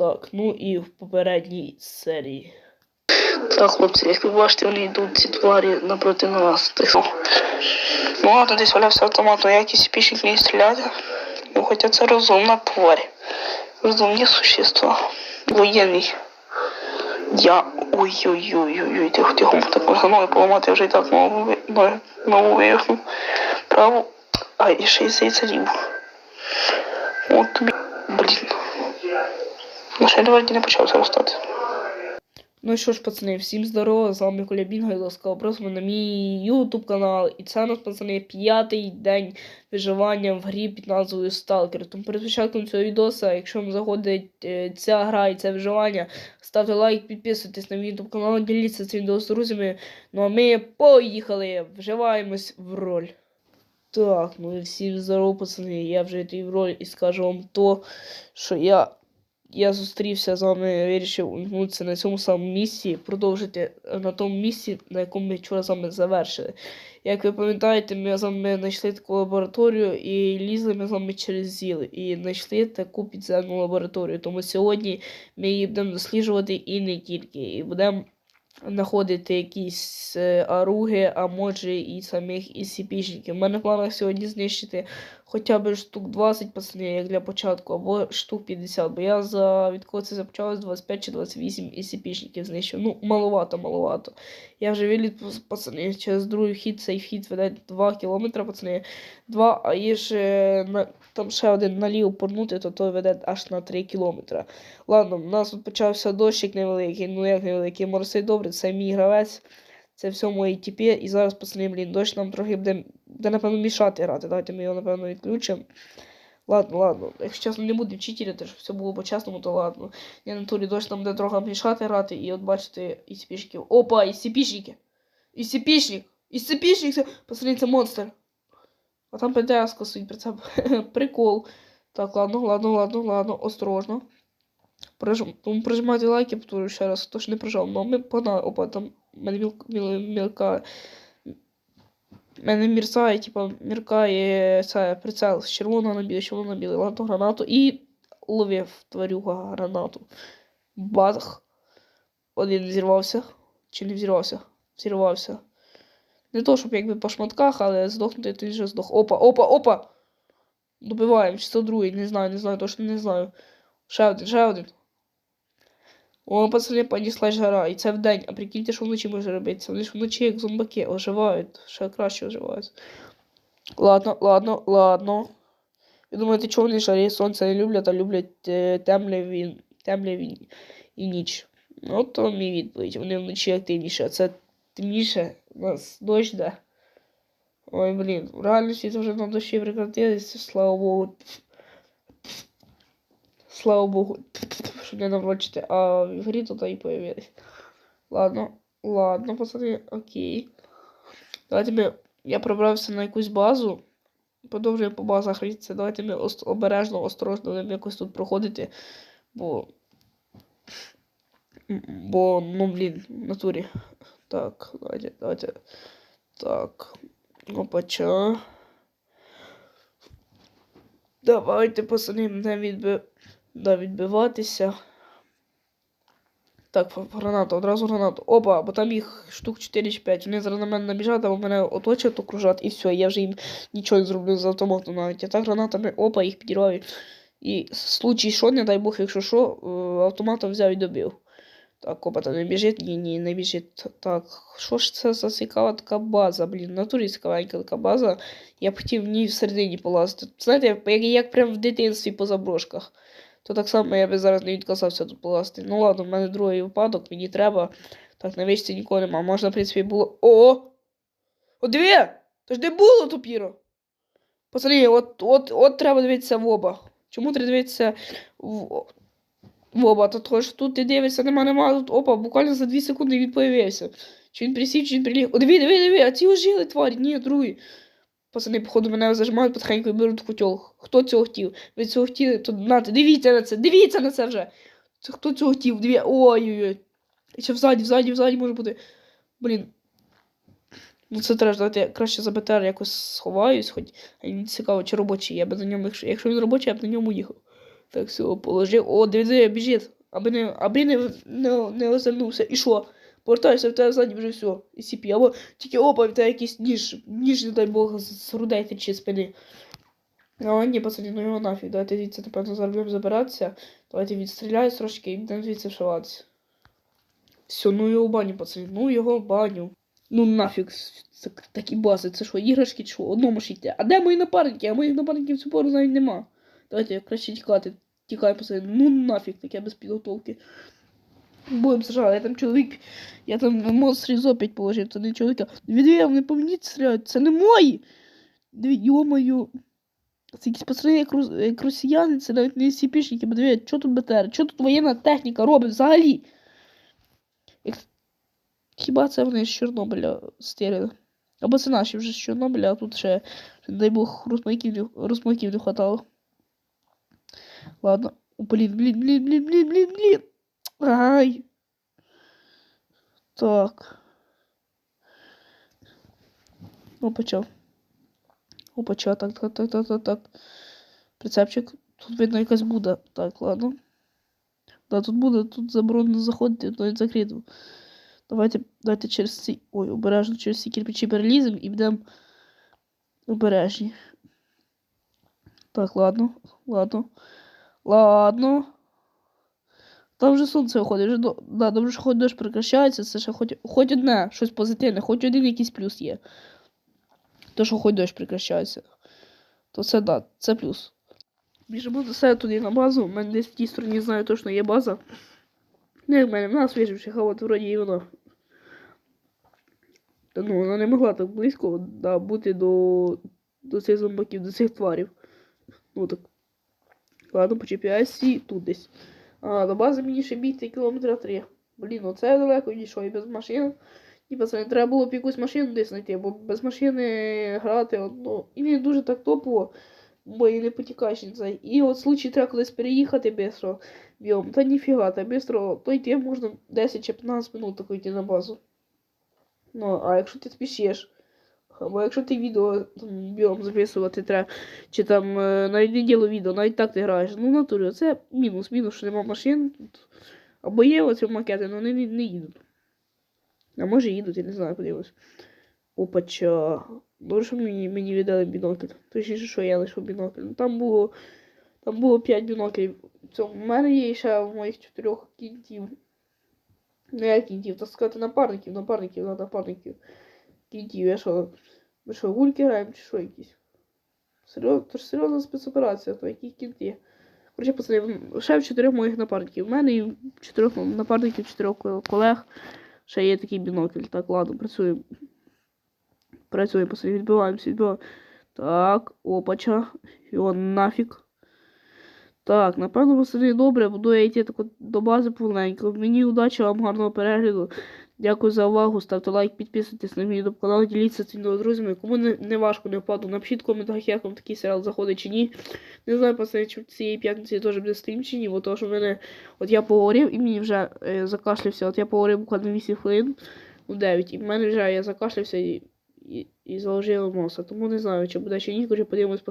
Так, ну і в попередній серії. Так, хлопці, як ви бачите, вони йдуть ці тварі напроти нас. Ну ладно, десь валявся автомат, а якийсь пішник не стріляти. Ну, хоча це розумна тварь. Розумні существа. Воєнний. Я. Ой-ой-ой-ой-ой, тихо, тихо, так ноги поламати, я вже і так ногу, ви- ноги. Праву. А, і ще й здається ліву. От тобі. Блін. Ще вроді не почав зростати. Ну що ж, пацани, всім здорово, з вами Коля Бінга і ласкаво просимо на мій ютуб канал. І це у нас, пацани, п'ятий день виживання в грі під назвою Stalker. Тому перед початком цього відоса, якщо вам заходить е, ця гра і це виживання, ставте лайк, підписуйтесь на мій ютуб канал, діліться цим відео з друзями. Ну а ми поїхали! Вживаємось в роль. Так, ну і всім здорово, пацани. Я вже йду в роль і скажу вам то, що я я зустрівся з вами, вирішив умкнутися на цьому самому місці, продовжити е, на тому місці, на якому ми вчора з вами завершили. Як ви пам'ятаєте, ми з вами знайшли таку лабораторію і лізли ми з вами через зіл. І знайшли таку підземну лабораторію. Тому сьогодні ми її будемо досліджувати і не тільки. І будемо знаходити якісь е, аруги, а може і самих SCP-шників. У мене в планах сьогодні знищити хоча б штук 20 пацани, як для початку, або штук 50. Бо я за відколи це започалось 25 чи 28 SCP-шників знищив. Ну, маловато, маловато. Я вже виліт, пацани, через другий вхід, цей вхід веде 2 кілометри, пацани. 2, а є ще на, там ще один наліво порнути, то той веде аж на 3 кілометри. Ладно, у нас тут почався дощик невеликий, ну як невеликий, моросить добре, це мій гравець. Це все мої тіпі. І зараз, пацани, блін, дощ нам трохи буде, буде напевно, мішати грати. Давайте ми його, напевно, відключимо. Ладно, ладно. Якщо чесно, не будемо читерити, щоб все було по-чесному, то ладно. Я на турі дощ нам буде трохи мішати грати, і от бачите, і сіпішників. Опа, і сіпішники! І сіпішник! І сіпішник! Це... Це монстр. А там ПТС стоїть при цьому. Прикол. Так, ладно, ладно, ладно, ладно, осторожно. Прижим, прижимайте лайки, повторюю ще раз, хто ж не прижав. Ну, ми погнали, опа, там мене міл, міл, мілка. В мене мірцає, типа, міркає це прицел з червоного на біле, червоного на біле, ладно, гранату і ловив тварюга гранату. Бах. Один взірвався. Чи не взірвався? Взірвався. Не то, щоб якби по шматках, але здохнути він вже здох. Опа, опа, опа! Добиваємо, 602, не знаю, не знаю, точно не знаю. Ще один, ще один. О, пацани, понеслась жара. І це вдень. А прикиньте, що вночі може робитися. Вони ж вночі, як зомбаки, оживають. Ще краще оживають. Ладно, ладно, ладно. Ви думаєте, чого вони жарі сонце не люблять, а люблять е, темряві, темряві і ніч. Ну, то мій відповідь. Вони вночі активніше, а це темніше. У нас дощ де. Ой, блін, в реальності це вже на дощі прекратилися, слава Богу. Слава Богу, що не наврочити, а в грі тут і появились. Ладно, ладно, пацани, окей. Давайте ми. Я пробрався на якусь базу. Продовжуємо по базах ріться. Давайте ми обережно, осторожно будемо якось тут проходити. Бо. Бо, ну блін, в натурі. Так, давайте, давайте. Так. Опача. Давайте, пацани, не відби... да. Так, гранату, одразу гранату. Опа, бо там їх штук 4 чи 5. Вони зараз на мене набіжать, або мене оточать, окружать, і все, я вже їм нічого не зроблю з автомату навіть. А так гранатами, опа, їх підірваю. І случай що, не дай Бог, якщо що, е, автоматом взяв і добив. Так, опа, там не біжить? Ні, ні, не біжить. Так, що ж це за цікава така база, блін, натурі цікавенька така база. Я б хотів в ній всередині полазити. Знаєте, як, як прям в дитинстві по заброшках. То так само я би зараз не відказався тут полазити. Ну ладно, в мене другий випадок, мені треба. Так, на вічці нікого нема. Можна, в принципі, було. О! О, диви! То ж де було тупіро? Пацани, от, от, от треба дивитися в оба. Чому треба дивитися в, в оба? То того ж тут ти дивишся, нема, нема, тут опа, буквально за 2 секунди він появився. Чи він присів, чи він приліг. О, диви, диви, диви, а ці ожили, тварі, ні, другий. Пацани, походу, мене зажимають потихеньку і беруть котел. Хто цього хотів? Ви цього хотіли, то нате, дивіться на це, дивіться на це вже. Це хто цього хотів? Диві... Ой-ой-ой. І ще взаді, взаді, взаді може бути. Блін. Ну це треба я краще за БТР якось сховаюсь, хоч а мені цікаво, чи робочий. Я би на ньому, якщо, якщо він робочий, я б на ньому їхав. Так, все, положив. О, диви, біжить. Аби не, аби не, не, не озирнувся. І що? Повертаєшся в тебе ззаді вже все. І сіпі. Або тільки опа, в тебе якийсь ніж, ніж, не дай Бог, з грудей тече спини. А ні, пацани, ну його нафіг. Давайте звідси, напевно, зараз забиратися. Давайте відстріляю трошки і будемо звідси вшиватися. Все, ну його баню, пацани, ну його баню. Ну нафіг, такі бази, це що, іграшки чи що, одному йти. А де мої напарники? А моїх напарників цю пору навіть нема. Давайте краще тікати. Тікай, пацани, ну нафіг, таке без підготовки. Будем сражати, я там чоловік, я там монстрів опять положив, це не чоловіка. Дві вони по мені стріляють, це не мої! Дві, йомаю. Це якісь пацани, як, рус... як росіяни, це навіть не сіпішники, бо дивіться, що тут БТР, що тут воєнна техніка робить взагалі? Як... Хіба це вони з Чорнобиля стірили? Або це наші вже з Чорнобиля, а тут ще, дай Бог, розмайків не, розмайків не хватало. Ладно. Блін, блін, блін, блін, блін, блін, блін. Ай. Так. Опача. Опача, так, так, так, так, так, так. Прицепчик. Тут видно якась буде. Так, ладно. Да, тут буде, тут заборонено заходити, навіть закрито. Давайте, давайте через ці. Ой, обережно через ці кирпичі переліземо і будемо обережні. Так, ладно, ладно. Ладно. Там вже сонце виходить, вже да, добре, що хоч дощ прекращається, це ще хоч, хоч одне, щось позитивне, хоч один якийсь плюс є. То, що хоч дощ прекращається. То це да, це плюс. Біжимо до себе туди на базу. У мене десь в тій стороні знаю точно є база. Не в мене, в нас виживших, а от вроді і вона. Та ну, вона не могла так близько да, бути до, до цих зомбаків, до цих тварів. Ну так. Ладно, по GPS тут десь. А, до бази мені ще бігти кілометра три. Блін, оце далеко відійшов і без машин. І пацани, треба було б якусь машину десь знайти, бо без машини грати, от, ну, і не дуже так топово, бо і не це. І от в случаї треба кудись переїхати бистро біом, та ніфіга, та бистро, то йти можна 10 чи 15 минут тако йти на базу. Ну, а якщо ти спішиш, або якщо ти відео там, біом записувати треба, чи там е, навіть діло відео, навіть так ти граєш. Ну, натурі, це мінус, мінус, що нема машин. Тут. Або є оці макети, але вони не, не їдуть. А може їдуть, я не знаю, подивимось. Опача. Добре, що мені, мені віддали бінокль. Точніше, що я лише бінокль. Ну там було. Там було 5 біноклів. В мене є ще в моїх чотирьох кінтів. Не я кінтів, так сказати, напарників, напарників, на напарників. Кінтів, я що? Ми що, гульки граємо чи що якісь? Серйозно, це ж серйозна спецоперація, то які кінти. Короче, пацани, ще в чотирьох моїх напарників. У мене і чотирьох напарників, чотирьох колег. Ще є такий бінокль. Так, ладно, працюємо. Працюємо, пацани, відбиваємося, відбиваємося. Так, опача. Його нафіг. Так, напевно, пацани, добре, буду я йти тако до бази повненько. Мені удачі, вам гарного перегляду. Дякую за увагу. Ставте лайк, підписуйтесь на мій канал, діліться цим відео друзями. Кому не, не важко, не впаду, напишіть в коментарях, як вам такий серіал заходить чи ні. Не знаю, пацани, чи цієї п'ятниці теж буде стрім чи ні, бо то, що мене. От я поговорив і мені вже е, закашлявся. От я поговорив буквально 8 хвилин у 9. І в мене вже я закашлявся і, і, і заложило носа. Тому не знаю, чи буде чи ні, коротше, подивимось по